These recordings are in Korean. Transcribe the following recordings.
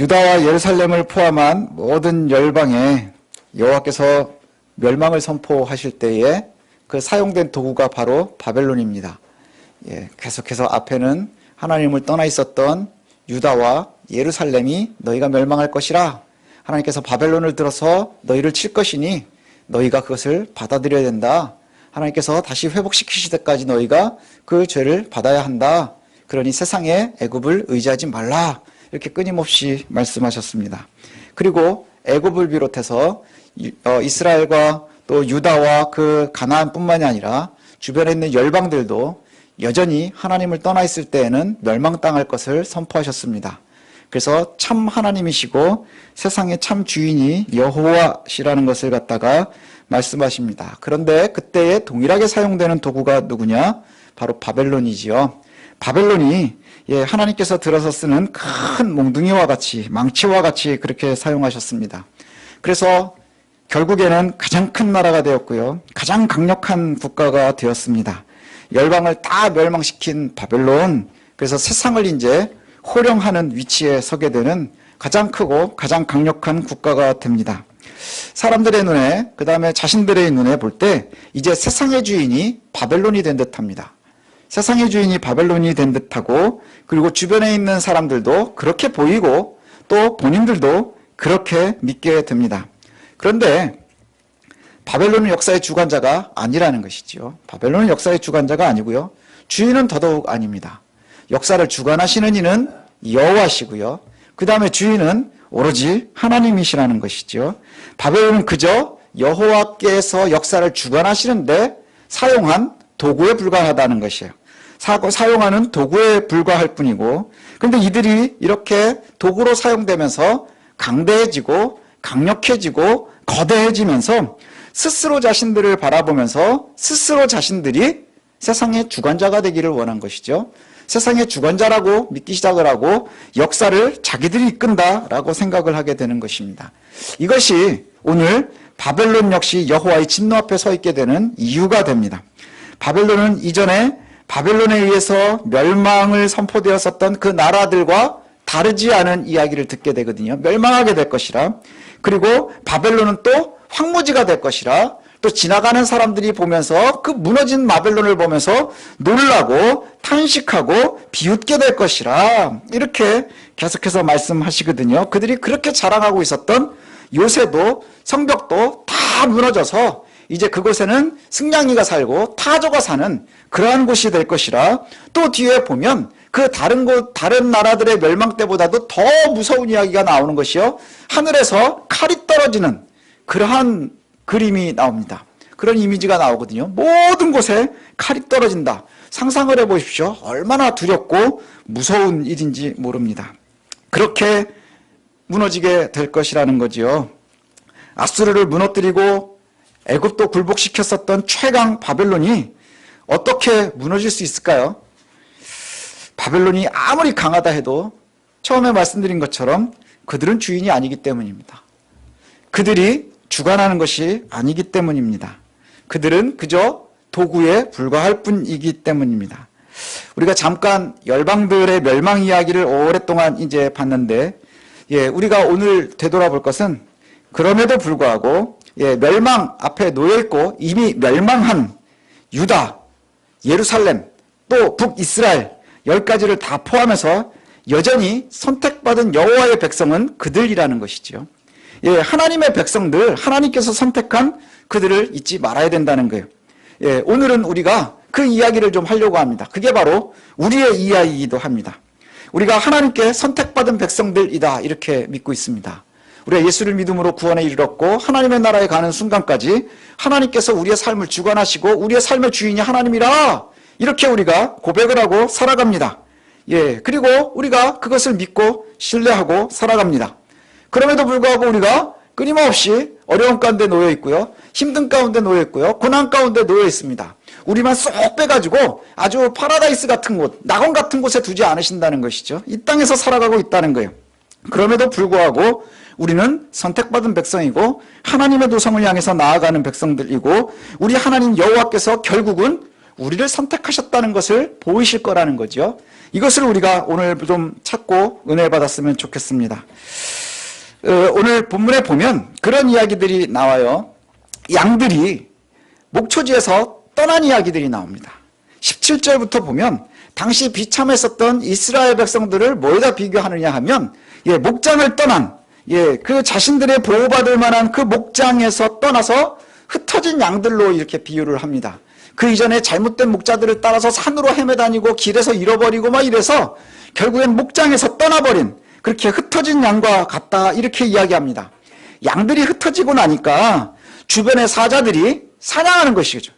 유다와 예루살렘을 포함한 모든 열방에 여호와께서 멸망을 선포하실 때에 그 사용된 도구가 바로 바벨론입니다. 예, 계속해서 앞에는 하나님을 떠나 있었던 유다와 예루살렘이 너희가 멸망할 것이라 하나님께서 바벨론을 들어서 너희를 칠 것이니 너희가 그것을 받아들여야 된다. 하나님께서 다시 회복시키실 때까지 너희가 그 죄를 받아야 한다. 그러니 세상에 애굽을 의지하지 말라. 이렇게 끊임없이 말씀하셨습니다. 그리고 애굽을 비롯해서 이- 어, 이스라엘과 또 유다와 그 가나안뿐만이 아니라 주변에 있는 열방들도 여전히 하나님을 떠나 있을 때에는 멸망당할 것을 선포하셨습니다. 그래서 참 하나님이시고 세상의 참 주인이 여호와시라는 것을 갖다가 말씀하십니다. 그런데 그때에 동일하게 사용되는 도구가 누구냐? 바로 바벨론이지요. 바벨론이 예, 하나님께서 들어서 쓰는 큰 몽둥이와 같이 망치와 같이 그렇게 사용하셨습니다. 그래서 결국에는 가장 큰 나라가 되었고요. 가장 강력한 국가가 되었습니다. 열방을 다 멸망시킨 바벨론. 그래서 세상을 이제 호령하는 위치에 서게 되는 가장 크고 가장 강력한 국가가 됩니다. 사람들의 눈에, 그 다음에 자신들의 눈에 볼 때 이제 세상의 주인이 바벨론이 된 듯합니다. 세상의 주인이 바벨론이 된 듯하고 그리고 주변에 있는 사람들도 그렇게 보이고 또 본인들도 그렇게 믿게 됩니다. 그런데 바벨론은 역사의 주관자가 아니라는 것이지요. 바벨론은 역사의 주관자가 아니고요. 주인은 더더욱 아닙니다. 역사를 주관하시는 이는 여호와시고요. 그 다음에 주인은 오로지 하나님이시라는 것이죠. 바벨론은 그저 여호와께서 역사를 주관하시는데 사용한 도구에 불과하다는 것이에요. 사, 사용하는 도구에 불과할 뿐이고, 근데 이들이 이렇게 도구로 사용되면서 강대해지고 강력해지고 거대해지면서 스스로 자신들을 바라보면서 스스로 자신들이 세상의 주관자가 되기를 원한 것이죠. 세상의 주관자라고 믿기 시작을 하고 역사를 자기들이 이끈다라고 생각을 하게 되는 것입니다. 이것이 오늘 바벨론 역시 여호와의 진노 앞에 서 있게 되는 이유가 됩니다. 바벨론은 이전에 바벨론에 의해서 멸망을 선포되었었던 그 나라들과 다르지 않은 이야기를 듣게 되거든요. 멸망하게 될 것이라. 그리고 바벨론은 또 황무지가 될 것이라. 또 지나가는 사람들이 보면서 그 무너진 바벨론을 보면서 놀라고 탄식하고 비웃게 될 것이라. 이렇게 계속해서 말씀하시거든요. 그들이 그렇게 자랑하고 있었던 요새도 성벽도 다 무너져서 이제 그곳에는 승냥이가 살고 타조가 사는 그러한 곳이 될 것이라 또 뒤에 보면 그 다른 곳 다른 나라들의 멸망 때보다도 더 무서운 이야기가 나오는 것이요 하늘에서 칼이 떨어지는 그러한 그림이 나옵니다. 그런 이미지가 나오거든요. 모든 곳에 칼이 떨어진다. 상상을 해 보십시오. 얼마나 두렵고 무서운 일인지 모릅니다. 그렇게 무너지게 될 것이라는 거지요. 아수르를 무너뜨리고 애굽도 굴복시켰었던 최강 바벨론이 어떻게 무너질 수 있을까요? 바벨론이 아무리 강하다 해도 처음에 말씀드린 것처럼 그들은 주인이 아니기 때문입니다. 그들이 주관하는 것이 아니기 때문입니다. 그들은 그저 도구에 불과할 뿐이기 때문입니다. 우리가 잠깐 열방들의 멸망 이야기를 오랫동안 이제 봤는데, 예, 우리가 오늘 되돌아볼 것은 그럼에도 불구하고 예, 멸망 앞에 놓여 있고 이미 멸망한 유다, 예루살렘, 또 북이스라엘 열 가지를 다 포함해서 여전히 선택받은 여호와의 백성은 그들이라는 것이지요. 예, 하나님의 백성들, 하나님께서 선택한 그들을 잊지 말아야 된다는 거예요. 예, 오늘은 우리가 그 이야기를 좀 하려고 합니다. 그게 바로 우리의 이야기이기도 합니다. 우리가 하나님께 선택받은 백성들이다 이렇게 믿고 있습니다. 우리가 예수를 믿음으로 구원에 이르렀고 하나님의 나라에 가는 순간까지 하나님께서 우리의 삶을 주관하시고 우리의 삶의 주인이 하나님이라 이렇게 우리가 고백을 하고 살아갑니다. 예, 그리고 우리가 그것을 믿고 신뢰하고 살아갑니다. 그럼에도 불구하고 우리가 끊임없이 어려운 가운데 놓여 있고요. 힘든 가운데 놓여 있고요. 고난 가운데 놓여 있습니다. 우리만 쏙 빼가지고 아주 파라다이스 같은 곳, 낙원 같은 곳에 두지 않으신다는 것이죠. 이 땅에서 살아가고 있다는 거예요. 그럼에도 불구하고 우리는 선택받은 백성이고 하나님의 도성을 향해서 나아가는 백성들이고 우리 하나님 여호와께서 결국은 우리를 선택하셨다는 것을 보이실 거라는 거죠. 이것을 우리가 오늘 좀 찾고 은혜 받았으면 좋겠습니다. 어, 오늘 본문에 보면 그런 이야기들이 나와요. 양들이 목초지에서 떠난 이야기들이 나옵니다. 17절부터 보면 당시 비참했었던 이스라엘 백성들을 뭐에다 비교하느냐 하면 예, 목장을 떠난 예, 그 자신들의 보호받을 만한 그 목장에서 떠나서 흩어진 양들로 이렇게 비유를 합니다. 그 이전에 잘못된 목자들을 따라서 산으로 헤매다니고 길에서 잃어버리고 막 이래서 결국엔 목장에서 떠나버린 그렇게 흩어진 양과 같다 이렇게 이야기합니다. 양들이 흩어지고 나니까 주변의 사자들이 사냥하는 것이죠.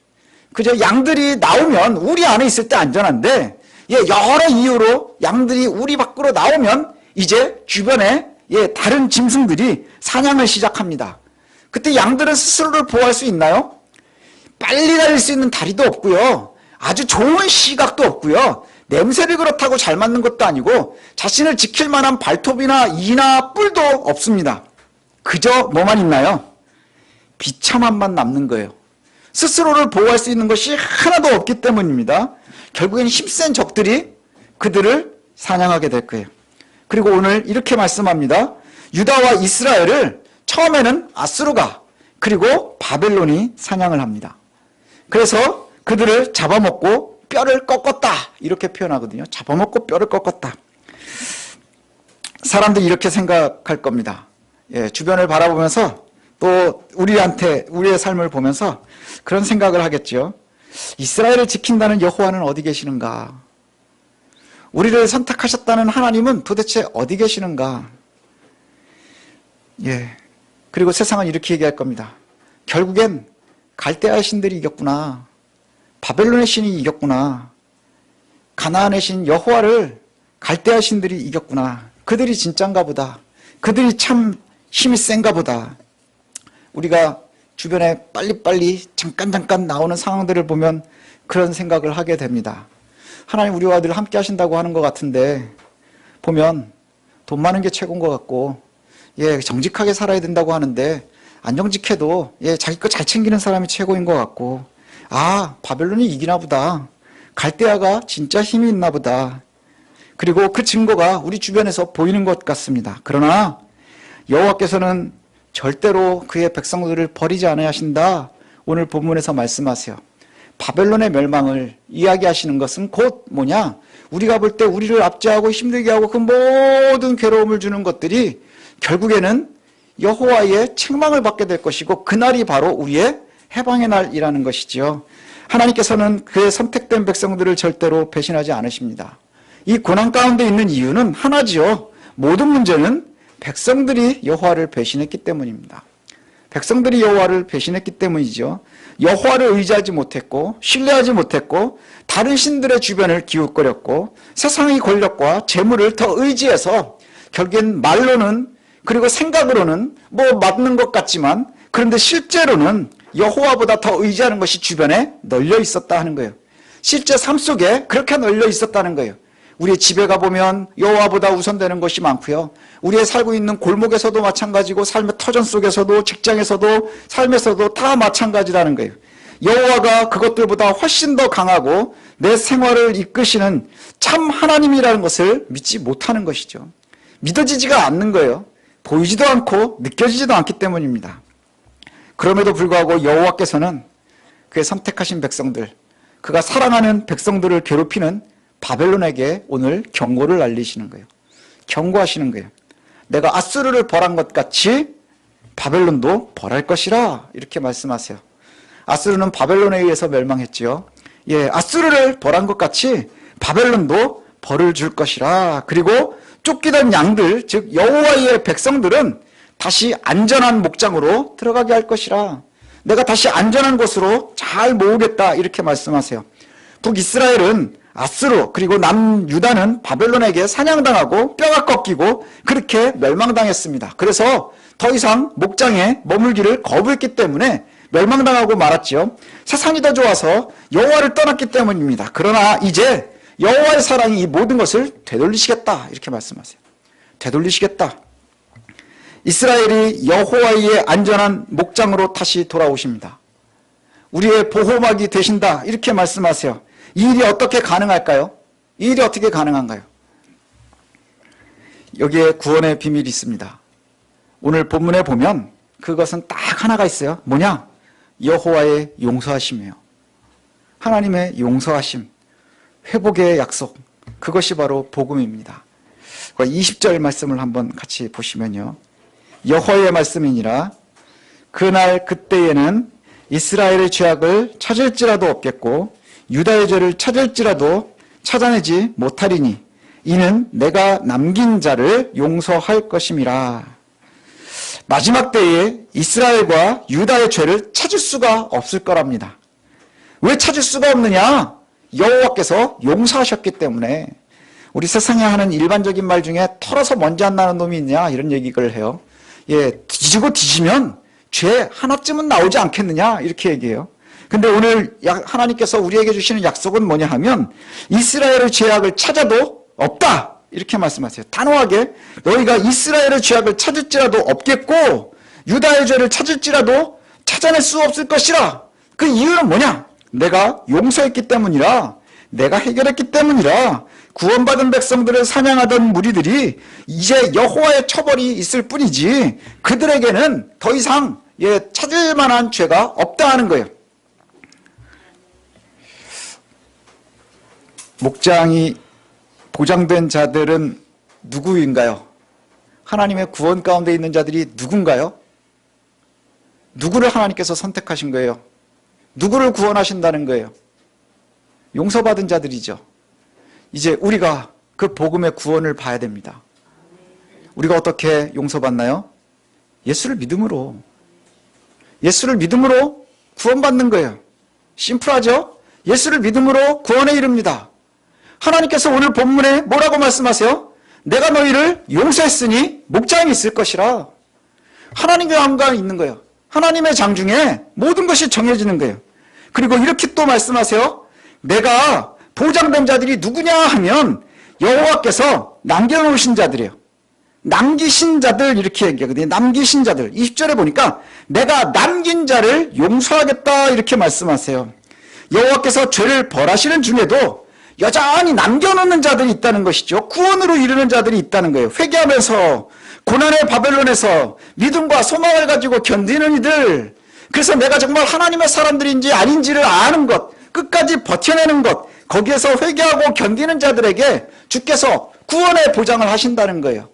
그저 양들이 나오면 우리 안에 있을 때 안전한데 예, 여러 이유로 양들이 우리 밖으로 나오면 이제 주변에 예, 다른 짐승들이 사냥을 시작합니다. 그때 양들은 스스로를 보호할 수 있나요? 빨리 달릴 수 있는 다리도 없고요. 아주 좋은 시각도 없고요. 냄새를 그렇다고 잘 맞는 것도 아니고 자신을 지킬 만한 발톱이나 이나 뿔도 없습니다. 그저 뭐만 있나요? 비참함만 남는 거예요. 스스로를 보호할 수 있는 것이 하나도 없기 때문입니다. 결국엔 힘센 적들이 그들을 사냥하게 될 거예요. 그리고 오늘 이렇게 말씀합니다. 유다와 이스라엘을 처음에는 아스루가 그리고 바벨론이 사냥을 합니다. 그래서 그들을 잡아먹고 뼈를 꺾었다 이렇게 표현하거든요. 잡아먹고 뼈를 꺾었다. 사람들이 이렇게 생각할 겁니다. 예, 주변을 바라보면서 또 우리한테 우리의 삶을 보면서 그런 생각을 하겠죠. 이스라엘을 지킨다는 여호와는 어디 계시는가? 우리를 선택하셨다는 하나님은 도대체 어디 계시는가? 예. 그리고 세상은 이렇게 얘기할 겁니다. 결국엔 갈대아의 신들이 이겼구나. 바벨론의 신이 이겼구나. 가나안의 신 여호와를 갈대아 신들이 이겼구나. 그들이 진짠가 보다. 그들이 참 힘이 센가 보다. 우리가 주변에 빨리빨리 잠깐 잠깐 나오는 상황들을 보면 그런 생각을 하게 됩니다. 하나님 우리와 늘 함께 하신다고 하는 것 같은데 보면 돈 많은 게 최고인 것 같고 예 정직하게 살아야 된다고 하는데 안 정직해도 예 자기 거 잘 챙기는 사람이 최고인 것 같고 아 바벨론이 이기나 보다 갈대아가 진짜 힘이 있나 보다 그리고 그 증거가 우리 주변에서 보이는 것 같습니다. 그러나 여호와께서는 절대로 그의 백성들을 버리지 않아야 하신다. 오늘 본문에서 말씀하세요. 바벨론의 멸망을 이야기하시는 것은 곧 뭐냐? 우리가 볼 때 우리를 압제하고 힘들게 하고 그 모든 괴로움을 주는 것들이 결국에는 여호와의 책망을 받게 될 것이고 그날이 바로 우리의 해방의 날이라는 것이지요. 하나님께서는 그의 선택된 백성들을 절대로 배신하지 않으십니다. 이 고난 가운데 있는 이유는 하나지요. 모든 문제는 백성들이 여호와를 배신했기 때문입니다. 백성들이 여호와를 배신했기 때문이죠. 여호와를 의지하지 못했고 신뢰하지 못했고 다른 신들의 주변을 기웃거렸고 세상의 권력과 재물을 더 의지해서 결국엔 말로는 그리고 생각으로는 뭐 맞는 것 같지만 그런데 실제로는 여호와보다 더 의지하는 것이 주변에 널려 있었다 하는 거예요. 실제 삶 속에 그렇게 널려 있었다는 거예요. 우리의 집에 가보면 여호와보다 우선되는 것이 많고요. 우리의 살고 있는 골목에서도 마찬가지고 삶의 터전 속에서도 직장에서도 삶에서도 다 마찬가지라는 거예요. 여호와가 그것들보다 훨씬 더 강하고 내 생활을 이끄시는 참 하나님이라는 것을 믿지 못하는 것이죠. 믿어지지가 않는 거예요. 보이지도 않고 느껴지지도 않기 때문입니다. 그럼에도 불구하고 여호와께서는 그의 선택하신 백성들, 그가 사랑하는 백성들을 괴롭히는 바벨론에게 오늘 경고를 날리시는 거예요. 경고하시는 거예요. 내가 아수르를 벌한 것 같이 바벨론도 벌할 것이라 이렇게 말씀하세요. 아수르는 바벨론에 의해서 멸망했지요. 예, 아수르를 벌한 것 같이 바벨론도 벌을 줄 것이라. 그리고 쫓기던 양들, 즉 여호와의 백성들은 다시 안전한 목장으로 들어가게 할 것이라. 내가 다시 안전한 곳으로 잘 모으겠다 이렇게 말씀하세요. 북이스라엘은 아스로 그리고 남유다는 바벨론에게 사냥당하고 뼈가 꺾이고 그렇게 멸망당했습니다. 그래서 더 이상 목장에 머물기를 거부했기 때문에 멸망당하고 말았지요. 세상이 더 좋아서 여호와를 떠났기 때문입니다. 그러나 이제 여호와의 사랑이 이 모든 것을 되돌리시겠다 이렇게 말씀하세요. 되돌리시겠다. 이스라엘이 여호와의 안전한 목장으로 다시 돌아오십니다. 우리의 보호막이 되신다 이렇게 말씀하세요. 이 일이 어떻게 가능할까요? 이 일이 어떻게 가능한가요? 여기에 구원의 비밀이 있습니다. 오늘 본문에 보면 그것은 딱 하나가 있어요. 뭐냐? 여호와의 용서하심이에요. 하나님의 용서하심, 회복의 약속. 그것이 바로 복음입니다. 20절 말씀을 한번 같이 보시면요. 여호와의 말씀이니라 그날 그때에는 이스라엘의 죄악을 찾을지라도 없겠고 유다의 죄를 찾을지라도 찾아내지 못하리니 이는 내가 남긴 자를 용서할 것임이라. 마지막 때에 이스라엘과 유다의 죄를 찾을 수가 없을 거랍니다. 왜 찾을 수가 없느냐? 여호와께서 용서하셨기 때문에 우리 세상에 하는 일반적인 말 중에 털어서 먼지 안 나는 놈이 있냐 이런 얘기를 해요. 예, 뒤지고 뒤지면 죄 하나쯤은 나오지 않겠느냐 이렇게 얘기해요. 근데 오늘 하나님께서 우리에게 주시는 약속은 뭐냐 하면 이스라엘의 죄악을 찾아도 없다. 이렇게 말씀하세요. 단호하게 너희가 이스라엘의 죄악을 찾을지라도 없겠고 유다의 죄를 찾을지라도 찾아낼 수 없을 것이라. 그 이유는 뭐냐? 내가 용서했기 때문이라. 내가 해결했기 때문이라. 구원받은 백성들을 사냥하던 무리들이 이제 여호와의 처벌이 있을 뿐이지 그들에게는 더 이상 예, 찾을 만한 죄가 없다 하는 거예요. 목장이 보장된 자들은 누구인가요? 하나님의 구원 가운데 있는 자들이 누군가요? 누구를 하나님께서 선택하신 거예요? 누구를 구원하신다는 거예요? 용서받은 자들이죠. 이제 우리가 그 복음의 구원을 봐야 됩니다. 우리가 어떻게 용서받나요? 예수를 믿음으로. 예수를 믿음으로 구원받는 거예요. 심플하죠? 예수를 믿음으로 구원에 이릅니다. 하나님께서 오늘 본문에 뭐라고 말씀하세요? 내가 너희를 용서했으니 목장이 있을 것이라. 하나님의 왕가 있는 거예요. 하나님의 장중에 모든 것이 정해지는 거예요. 그리고 이렇게 또 말씀하세요. 내가 보장된 자들이 누구냐 하면 여호와께서 남겨놓으신 자들이에요. 남기신 자들 이렇게 얘기하거든요. 남기신 자들. 20절에 보니까 내가 남긴 자를 용서하겠다 이렇게 말씀하세요. 여호와께서 죄를 벌하시는 중에도 여전히 남겨놓는 자들이 있다는 것이죠. 구원으로 이르는 자들이 있다는 거예요. 회개하면서 고난의 바벨론에서 믿음과 소망을 가지고 견디는 이들. 그래서 내가 정말 하나님의 사람들인지 아닌지를 아는 것, 끝까지 버텨내는 것, 거기에서 회개하고 견디는 자들에게 주께서 구원의 보장을 하신다는 거예요.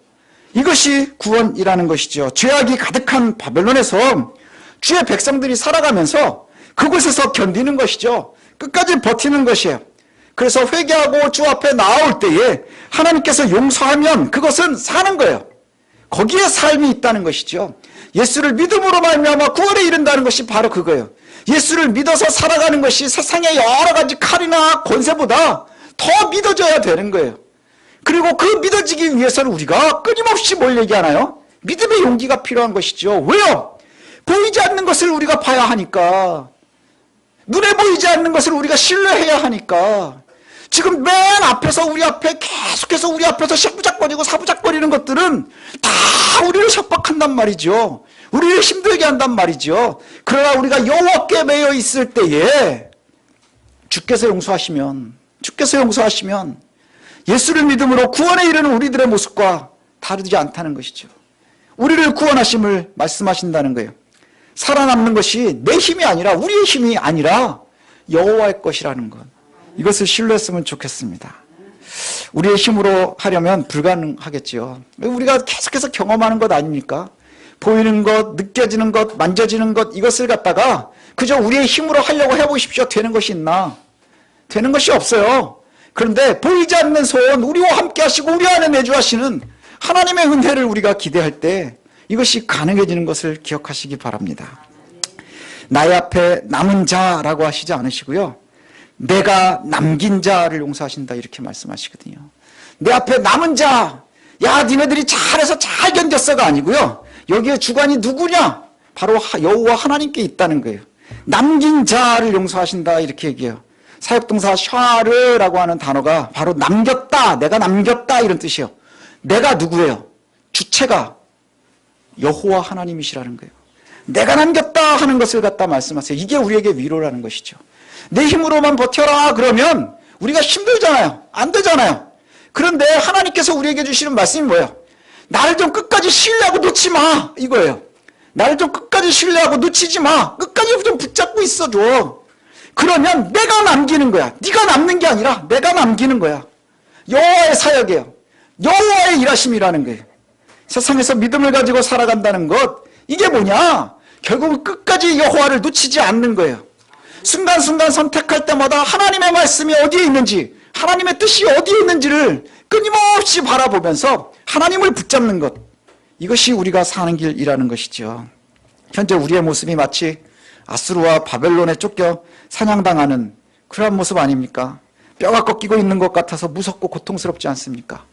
이것이 구원이라는 것이죠. 죄악이 가득한 바벨론에서 주의 백성들이 살아가면서 그곳에서 견디는 것이죠. 끝까지 버티는 것이에요. 그래서 회개하고 주 앞에 나올 때에 하나님께서 용서하면 그것은 사는 거예요. 거기에 삶이 있다는 것이죠. 예수를 믿음으로 말미암아 구원에 이른다는 것이 바로 그거예요. 예수를 믿어서 살아가는 것이 세상의 여러 가지 칼이나 권세보다 더 믿어져야 되는 거예요. 그리고 그 믿어지기 위해서는 우리가 끊임없이 뭘 얘기하나요? 믿음의 용기가 필요한 것이죠. 왜요? 보이지 않는 것을 우리가 봐야 하니까. 눈에 보이지 않는 것을 우리가 신뢰해야 하니까. 지금 맨 앞에서 우리 앞에 계속해서 우리 앞에서 샤부작거리고 사부작거리는 것들은 다 우리를 협박한단 말이죠. 우리를 힘들게 한단 말이죠. 그러나 우리가 여호와께 매여 있을 때에 주께서 용서하시면 주께서 용서하시면 예수를 믿음으로 구원에 이르는 우리들의 모습과 다르지 않다는 것이죠. 우리를 구원하심을 말씀하신다는 거예요. 살아남는 것이 내 힘이 아니라 우리의 힘이 아니라 여호와의 것이라는 것. 이것을 신뢰했으면 좋겠습니다. 우리의 힘으로 하려면 불가능하겠지요. 우리가 계속해서 경험하는 것 아닙니까? 보이는 것, 느껴지는 것, 만져지는 것 이것을 갖다가 그저 우리의 힘으로 하려고 해보십시오. 되는 것이 있나? 되는 것이 없어요. 그런데 보이지 않는 손, 우리와 함께 하시고 우리 안에 내주하시는 하나님의 은혜를 우리가 기대할 때 이것이 가능해지는 것을 기억하시기 바랍니다. 나의 앞에 남은 자라고 하시지 않으시고요. 내가 남긴 자를 용서하신다 이렇게 말씀하시거든요. 내 앞에 남은 자, 야 니네들이 잘해서 잘 견뎠어가 아니고요. 여기에 주관이 누구냐? 바로 여호와 하나님께 있다는 거예요. 남긴 자를 용서하신다 이렇게 얘기해요. 사역동사 샤르라고 하는 단어가 바로 남겼다, 내가 남겼다 이런 뜻이에요. 내가 누구예요? 주체가 여호와 하나님이시라는 거예요. 내가 남겼다 하는 것을 갖다 말씀하세요. 이게 우리에게 위로라는 것이죠. 내 힘으로만 버텨라 그러면 우리가 힘들잖아요. 안 되잖아요. 그런데 하나님께서 우리에게 주시는 말씀이 뭐예요? 나를 좀 끝까지 신뢰하고 놓지 마. 이거예요. 나를 좀 끝까지 신뢰하고 놓치지 마. 끝까지 좀 붙잡고 있어줘. 그러면 내가 남기는 거야. 네가 남는 게 아니라 내가 남기는 거야. 여호와의 사역이에요. 여호와의 일하심이라는 거예요. 세상에서 믿음을 가지고 살아간다는 것 이게 뭐냐? 결국은 끝까지 여호와를 놓치지 않는 거예요. 순간순간 선택할 때마다 하나님의 말씀이 어디에 있는지 하나님의 뜻이 어디에 있는지를 끊임없이 바라보면서 하나님을 붙잡는 것 이것이 우리가 사는 길이라는 것이죠. 현재 우리의 모습이 마치 아수르와 바벨론에 쫓겨 사냥당하는 그러한 모습 아닙니까? 뼈가 꺾이고 있는 것 같아서 무섭고 고통스럽지 않습니까?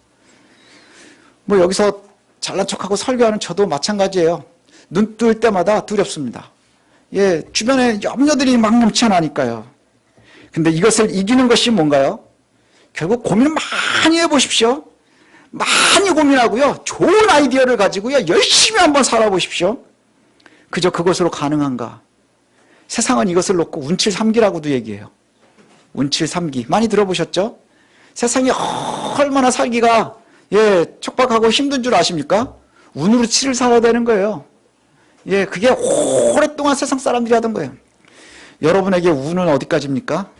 뭐 여기서 잘난 척하고 설교하는 저도 마찬가지예요. 눈 뜰 때마다 두렵습니다. 예, 주변에 염려들이 막 넘쳐나니까요. 근데 이것을 이기는 것이 뭔가요? 결국 고민 많이 해보십시오. 많이 고민하고요. 좋은 아이디어를 가지고요. 열심히 한번 살아보십시오. 그저 그것으로 가능한가? 세상은 이것을 놓고 운칠 삼기라고도 얘기해요. 운칠 삼기. 많이 들어보셨죠? 세상이 얼마나 살기가 예, 촉박하고 힘든 줄 아십니까? 운으로 치를 살아야 되는 거예요. 예, 그게 오랫동안 세상 사람들이 하던 거예요. 여러분에게 운은 어디까지입니까?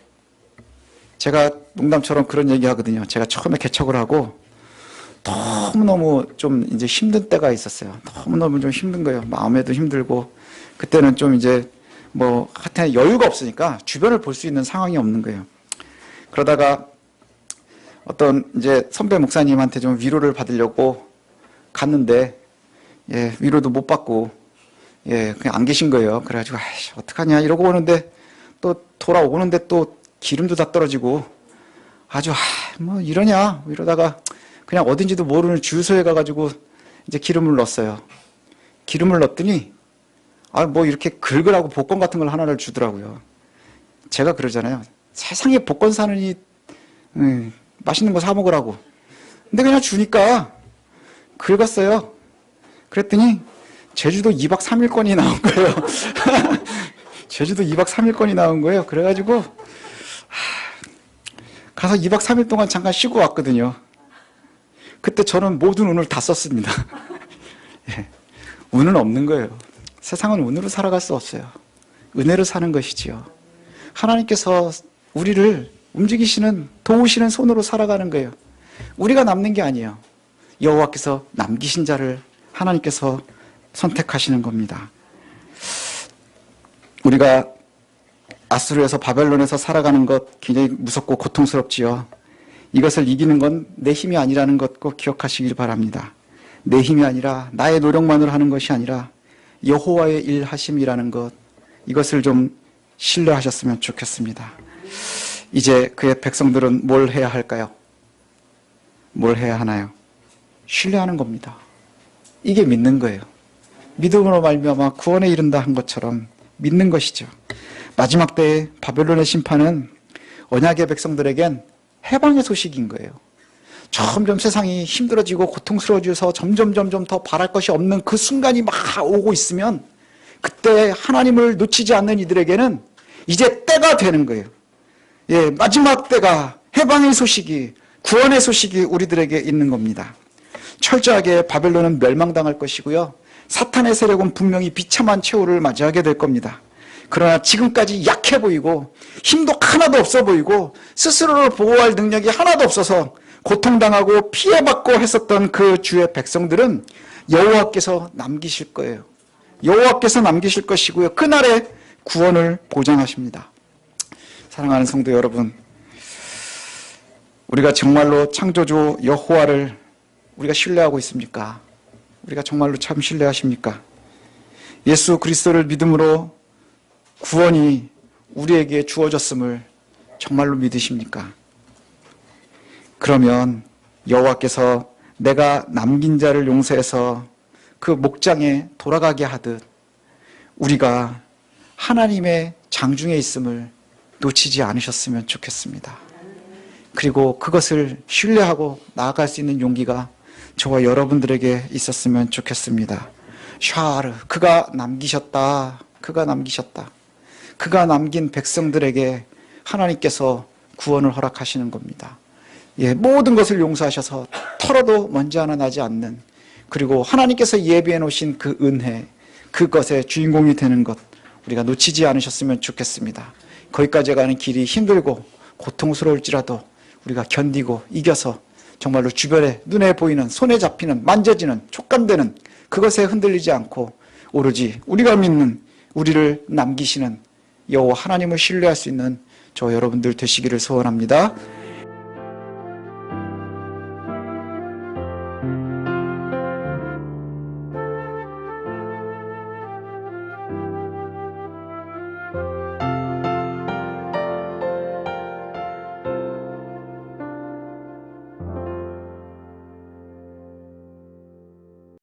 제가 농담처럼 그런 얘기 하거든요. 제가 처음에 개척을 하고 너무너무 좀 이제 힘든 때가 있었어요. 너무너무 좀 힘든 거예요. 마음에도 힘들고 그때는 좀 이제 뭐 하여튼 여유가 없으니까 주변을 볼 수 있는 상황이 없는 거예요. 그러다가 어떤 이제 선배 목사님한테 좀 위로를 받으려고 갔는데 예, 위로도 못 받고 예, 그냥 안 계신 거예요. 그래가지고 아이씨, 어떡하냐 이러고 오는데 또 돌아오는데 또 기름도 다 떨어지고 아주 아, 뭐 이러냐 이러다가 그냥 어딘지도 모르는 주유소에 가가지고 이제 기름을 넣었어요. 기름을 넣었더니 아 뭐 이렇게 긁으라고 복권 같은 걸 하나를 주더라고요. 제가 그러잖아요. 세상에 복권 사느니 음, 맛있는 거 사 먹으라고. 근데 그냥 주니까 긁었어요. 그랬더니 제주도 2박 3일권이 나온 거예요. 제주도 2박 3일권이 나온 거예요. 그래가지고 가서 2박 3일 동안 잠깐 쉬고 왔거든요. 그때 저는 모든 운을 다 썼습니다. 예, 운은 없는 거예요. 세상은 운으로 살아갈 수 없어요. 은혜로 사는 것이지요. 하나님께서 우리를 움직이시는 도우시는 손으로 살아가는 거예요. 우리가 남는 게 아니에요. 여호와께서 남기신 자를 하나님께서 선택하시는 겁니다. 우리가 아수르에서 바벨론에서 살아가는 것 굉장히 무섭고 고통스럽지요. 이것을 이기는 건 내 힘이 아니라는 것 꼭 기억하시길 바랍니다. 내 힘이 아니라 나의 노력만으로 하는 것이 아니라 여호와의 일하심이라는 것 이것을 좀 신뢰하셨으면 좋겠습니다. 이제 그의 백성들은 뭘 해야 할까요? 뭘 해야 하나요? 신뢰하는 겁니다. 이게 믿는 거예요. 믿음으로 말미암아 구원에 이른다 한 것처럼 믿는 것이죠. 마지막 때의 바벨론의 심판은 언약의 백성들에겐 해방의 소식인 거예요. 점점 세상이 힘들어지고 고통스러워져서 점점 점점 더 바랄 것이 없는 그 순간이 막 오고 있으면 그때 하나님을 놓치지 않는 이들에게는 이제 때가 되는 거예요. 예, 마지막 때가 해방의 소식이 구원의 소식이 우리들에게 있는 겁니다. 철저하게 바벨론은 멸망당할 것이고요. 사탄의 세력은 분명히 비참한 최후를 맞이하게 될 겁니다. 그러나 지금까지 약해 보이고 힘도 하나도 없어 보이고 스스로를 보호할 능력이 하나도 없어서 고통당하고 피해받고 했었던 그 주의 백성들은 여호와께서 남기실 거예요. 여호와께서 남기실 것이고요. 그날의 구원을 보장하십니다. 사랑하는 성도 여러분, 우리가 정말로 창조주 여호와를 우리가 신뢰하고 있습니까? 우리가 정말로 참 신뢰하십니까? 예수 그리스도를 믿음으로 구원이 우리에게 주어졌음을 정말로 믿으십니까? 그러면 여호와께서 내가 남긴 자를 용서해서 그 목장에 돌아가게 하듯 우리가 하나님의 장중에 있음을 놓치지 않으셨으면 좋겠습니다. 그리고 그것을 신뢰하고 나아갈 수 있는 용기가 저와 여러분들에게 있었으면 좋겠습니다. 샤르, 그가 남기셨다. 그가 남기셨다. 그가 남긴 백성들에게 하나님께서 구원을 허락하시는 겁니다. 예, 모든 것을 용서하셔서 털어도 먼지 하나 나지 않는 그리고 하나님께서 예비해 놓으신 그 은혜 그것의 주인공이 되는 것 우리가 놓치지 않으셨으면 좋겠습니다. 거기까지 가는 길이 힘들고 고통스러울지라도 우리가 견디고 이겨서 정말로 주변에 눈에 보이는 손에 잡히는 만져지는 촉감되는 그것에 흔들리지 않고 오로지 우리가 믿는 우리를 남기시는 여호와 하나님을 신뢰할 수 있는 저 여러분들 되시기를 소원합니다.